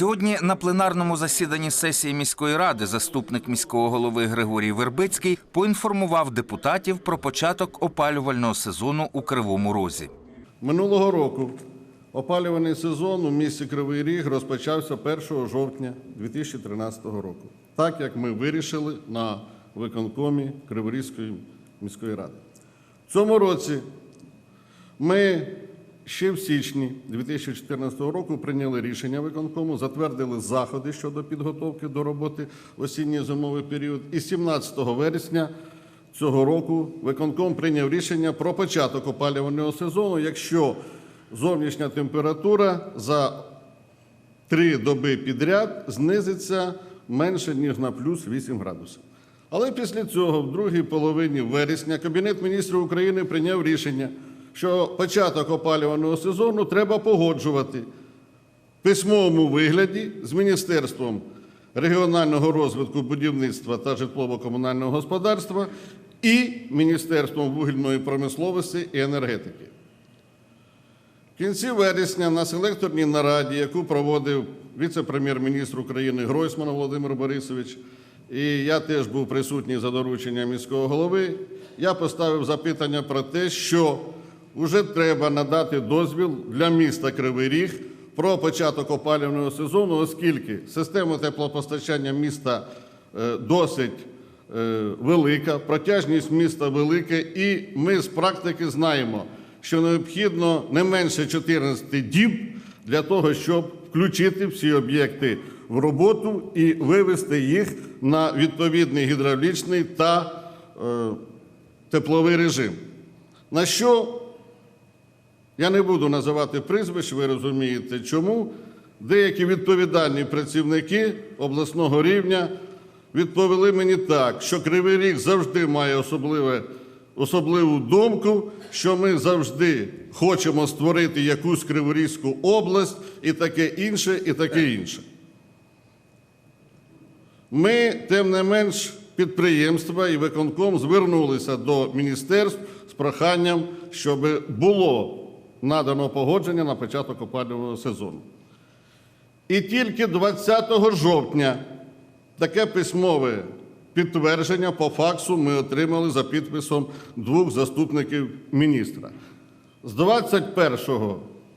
Сьогодні на пленарному засіданні сесії міської ради заступник міського голови Григорій Вербицький поінформував депутатів про початок опалювального сезону у Кривому Розі. Минулого року опалювальний сезон у місті Кривий Ріг розпочався 1 жовтня 2013 року, так як ми вирішили на виконкомі Криворізької міської ради. В цьому році ми ще в січні 2014 року прийняли рішення виконкому, затвердили заходи щодо підготовки до роботи в осінньо-зимовий період. І 17 вересня цього року виконком прийняв рішення про початок опалювального сезону, якщо зовнішня температура за три доби підряд знизиться менше ніж на плюс 8 градусів. Але після цього, в другій половині вересня, Кабінет міністрів України прийняв рішення, що початок опалювального сезону треба погоджувати в письмовому вигляді з Міністерством регіонального розвитку будівництва та житлово-комунального господарства і Міністерством вугільної промисловості і енергетики. В кінці вересня на селекторній нараді, яку проводив віце-прем'єр-міністр України Гройсман Володимир Борисович, і я теж був присутній за дорученням міського голови, я поставив запитання про те, що вже треба надати дозвіл для міста Кривий Ріг про початок опалювального сезону, оскільки система теплопостачання міста е, досить е, велика, протяжність міста велика, і ми з практики знаємо, що необхідно не менше 14 діб для того, щоб включити всі об'єкти в роботу і вивести їх на відповідний гідравлічний та е, тепловий режим. На що я не буду називати прізвищ, ви розумієте, чому деякі відповідальні працівники обласного рівня відповіли мені так, що Кривий Ріг завжди має особливе, особливу думку, що ми завжди хочемо створити якусь Криворізьку область і таке інше, і таке інше. Ми, тим не менш, підприємства і виконком звернулися до міністерств з проханням, щоб було надано погодження на початок опалювального сезону. І тільки 20 жовтня таке письмове підтвердження по факсу ми отримали за підписом двох заступників міністра. З 21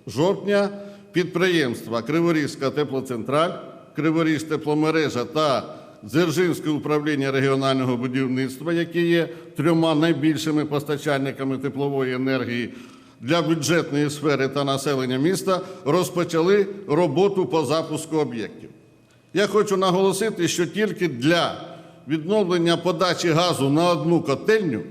жовтня підприємства Криворізька теплоцентраль, Криворізь тепломережа та Дзержинське управління регіонального будівництва, які є трьома найбільшими постачальниками теплової енергії для бюджетної сфери та населення міста, розпочали роботу по запуску об'єктів. Я хочу наголосити, що тільки для відновлення подачі газу на одну котельню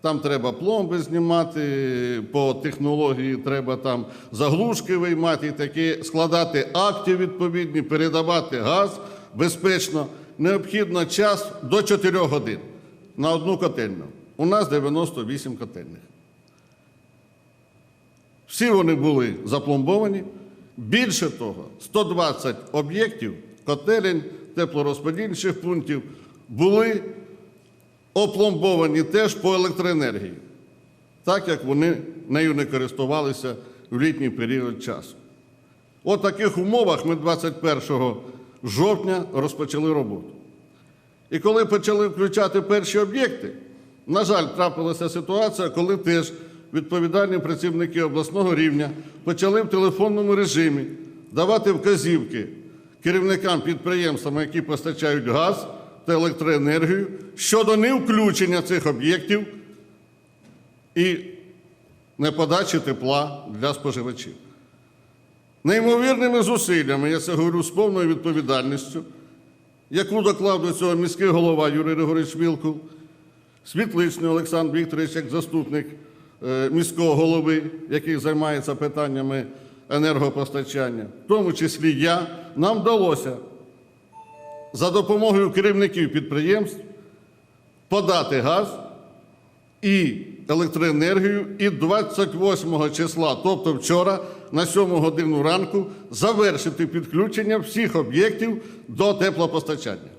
там треба пломби знімати, по технології треба там заглушки виймати і таке, складати акти відповідні, передавати газ безпечно. Необхідно час до 4 годин на одну котельню. У нас 98 котельних. Всі вони були запломбовані. Більше того, 120 об'єктів, котелень, теплорозподільчих пунктів були опломбовані теж по електроенергії, так як вони нею не користувалися в літній період часу. От таких умовах ми 21 жовтня розпочали роботу. І коли почали включати перші об'єкти, на жаль, трапилася ситуація, коли теж відповідальні працівники обласного рівня почали в телефонному режимі давати вказівки керівникам підприємствам, які постачають газ та електроенергію щодо невключення цих об'єктів і неподачі тепла для споживачів. Неймовірними зусиллями, я це говорю з повною відповідальністю, яку доклав до цього міський голова Юрій Григорович Вілкул, Світличний Олександр Вікторович, як заступник міського голови, який займається питаннями енергопостачання, в тому числі я, нам вдалося за допомогою керівників підприємств подати газ і електроенергію, і 28 числа, тобто вчора, на 7 годину ранку, завершити підключення всіх об'єктів до теплопостачання.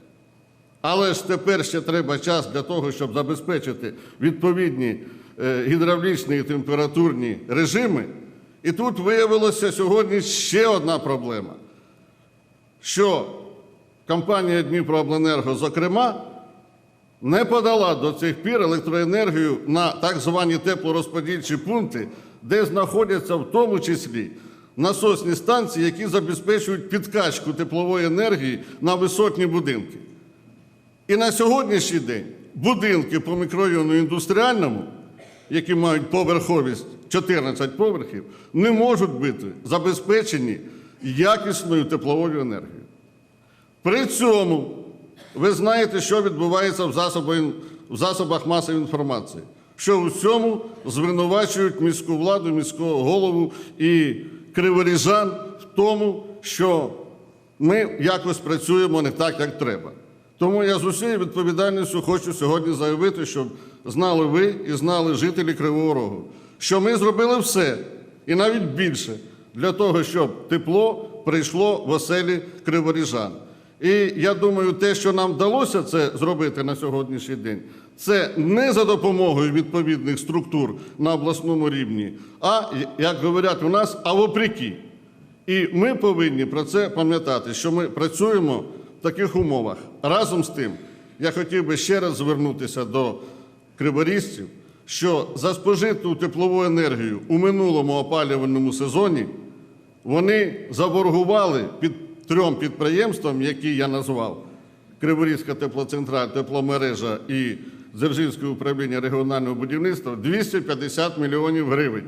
Але ж тепер ще треба час для того, щоб забезпечити відповідні е, гідравлічні і температурні режими. І тут виявилося сьогодні ще одна проблема. що компанія Дніпрообленерго, зокрема, не подала до цих пір електроенергію на так звані теплорозподільчі пункти, де знаходяться в тому числі насосні станції, які забезпечують підкачку теплової енергії на висотні будинки. І на сьогоднішній день будинки по мікрорайону індустріальному, які мають поверховість 14 поверхів, не можуть бути забезпечені якісною тепловою енергією. При цьому ви знаєте, що відбувається в засобах, в засобах масової інформації, що у цьому звинувачують міську владу, міського голову і криворіжан в тому, що ми якось працюємо не так, як треба. Тому я з усією відповідальністю хочу сьогодні заявити, щоб знали ви і знали жителі Кривого Рогу, що ми зробили все і навіть більше для того, щоб тепло прийшло в оселі криворіжан. І я думаю, те, що нам вдалося це зробити на сьогоднішній день, це не за допомогою відповідних структур на обласному рівні, а як говорять у нас, а вопреки. І ми повинні про це пам'ятати, що ми працюємо в таких умовах. Разом з тим, я хотів би ще раз звернутися до криворізців, що за спожиту теплову енергію у минулому опалювальному сезоні вони заборгували під трьом підприємствам, які я назвав: Криворізька теплоцентраль, тепломережа і Дзержинське управління регіонального будівництва 250 мільйонів гривень.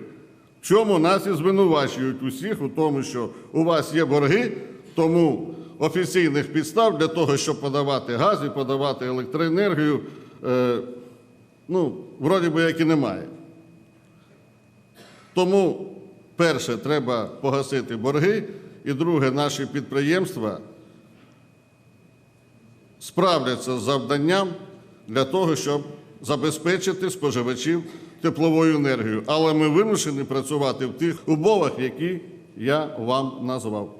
В чому нас і звинувачують усіх у тому, що у вас є борги, тому офіційних підстав для того, щоб подавати газ і подавати електроенергію, е, ну, вроді би як і немає. Тому, перше, треба погасити борги, і друге, наші підприємства справляться з завданням для того, щоб забезпечити споживачів тепловою енергією. Але ми вимушені працювати в тих умовах, які я вам назвав.